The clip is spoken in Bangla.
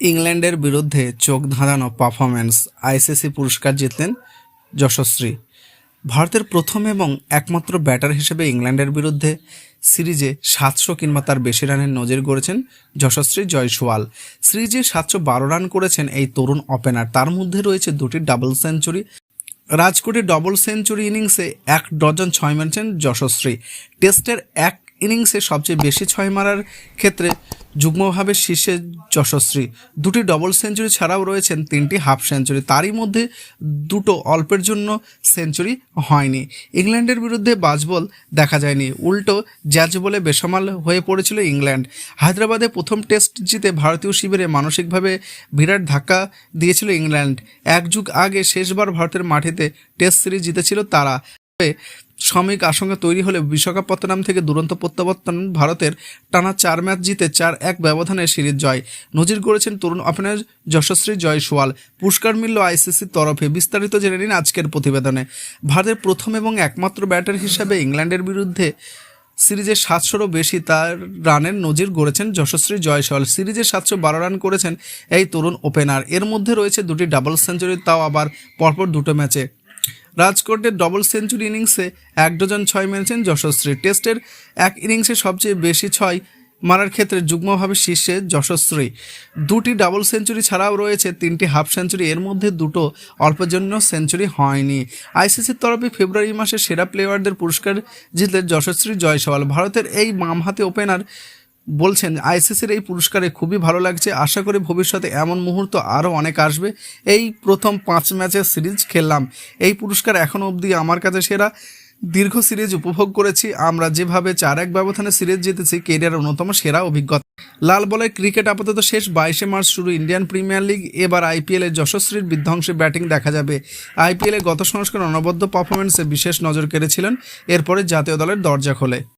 ইংল্যান্ডের বিরুদ্ধে চোখ ধাঁধানো পারফরম্যান্স আইসিসি পুরস্কার জিতলেন যশস্বী। ভারতের প্রথম এবং একমাত্র ব্যাটার হিসেবে ইংল্যান্ডের বিরুদ্ধে সিরিজে সাতশো কিংবা তার বেশি রানের নজির গড়েছেন যশস্বী জয়সওয়াল। সিরিজে সাতশো বারো রান করেছেন এই তরুণ ওপেনার। তার মধ্যে রয়েছে দুটি ডাবল সেঞ্চুরি। রাজকোটে ডবল সেঞ্চুরি ইনিংসে এক ডজন ছয় মেরেছেন যশস্বী। টেস্টের এক ইনিংসে সবচেয়ে বেশি ছয় মারার ক্ষেত্রে যুগ্মভাবে শীর্ষে যশস্বী। দুটি ডবল সেঞ্চুরি ছাড়াও রয়েছেন তিনটি হাফ সেঞ্চুরি তারই মধ্যে দুটো অল্পের জন্য সেঞ্চুরি হয়নি। ইংল্যান্ডের বিরুদ্ধে বাজবল দেখা যায়নি। উল্টো জ্যাজ বলে বেসামাল হয়ে পড়েছিল ইংল্যান্ড। হায়দ্রাবাদে প্রথম টেস্ট জিতে ভারতীয় শিবিরে মানসিকভাবে বিরাট ধাক্কা দিয়েছিল ইংল্যান্ড। এক যুগ আগে শেষবার ভারতের মাটিতে টেস্ট সিরিজ জিতেছিল তারা। সাময়িক আশঙ্কা তৈরি হলে বিশাখাপত্তনম থেকে দুরন্ত প্রত্যাবর্তন ভারতের টানা চার ম্যাচ জিতে চার এক ব্যবধানে সিরিজ জয়। নজির গড়েছেন তরুণ ওপেনার যশস্বী জয়সওয়াল। পুরস্কার মিলল আইসিসির তরফে। বিস্তারিত জেনে নিন আজকের প্রতিবেদনে। ভারতের প্রথম এবং একমাত্র ব্যাটার হিসাবে ইংল্যান্ডের বিরুদ্ধে সিরিজে সাতশোরও বেশি তার রানের নজির গড়েছেন যশস্বী জয়সওয়াল। সিরিজে সাতশো বারো রান করেছেন এই তরুণ ওপেনার। এর মধ্যে রয়েছে দুটি ডাবল সেঞ্চুরি, তাও আবার পরপর দুটো ম্যাচে। রাজকোটের ডবল সেঞ্চুরি ইনিংসে এক ডজন ছয় মেরেছেন যশস্বী টেস্টের এক ইনিংসে সবচেয়ে বেশি ছয় মারার ক্ষেত্রে যুগ্মভাবে শীর্ষে যশস্বী দুটি ডাবল সেঞ্চুরি ছাড়াও রয়েছে তিনটি হাফ সেঞ্চুরি এর মধ্যে দুটো অল্পের জন্য সেঞ্চুরি হয়নি আইসিসির তরফে ফেব্রুয়ারি মাসে সেরা প্লেয়ারদের পুরস্কার জিতলেন যশস্বী জয়সওয়াল। ভারতের এই বামহাতি ওপেনার বলছেন, আইসিসির এই পুরস্কারে খুবই ভালো লাগছে। আশা করি ভবিষ্যতে এমন মুহূর্ত আরও অনেক আসবে। এই প্রথম পাঁচ ম্যাচের সিরিজ খেললাম। এই পুরস্কার এখনও অবধি আমার কাছে সেরা। দীর্ঘ সিরিজ উপভোগ করেছি। আমরা যেভাবে চার এক ব্যবধানে সিরিজ জিতেছি কেরিয়ার অন্যতম সেরা অভিজ্ঞতা। লাল বলের ক্রিকেট আপাতত শেষ বাইশে মার্চ শুরু ইন্ডিয়ান প্রিমিয়ার লিগ। এবার আইপিএলে যশস্বীর বিধ্বংসী ব্যাটিং দেখা যাবে। আইপিএলে গত সংস্কার অনবদ্য পারফরমেন্সে বিশেষ নজর কেড়েছিলেন। এরপরে জাতীয় দলের দরজা খোলে।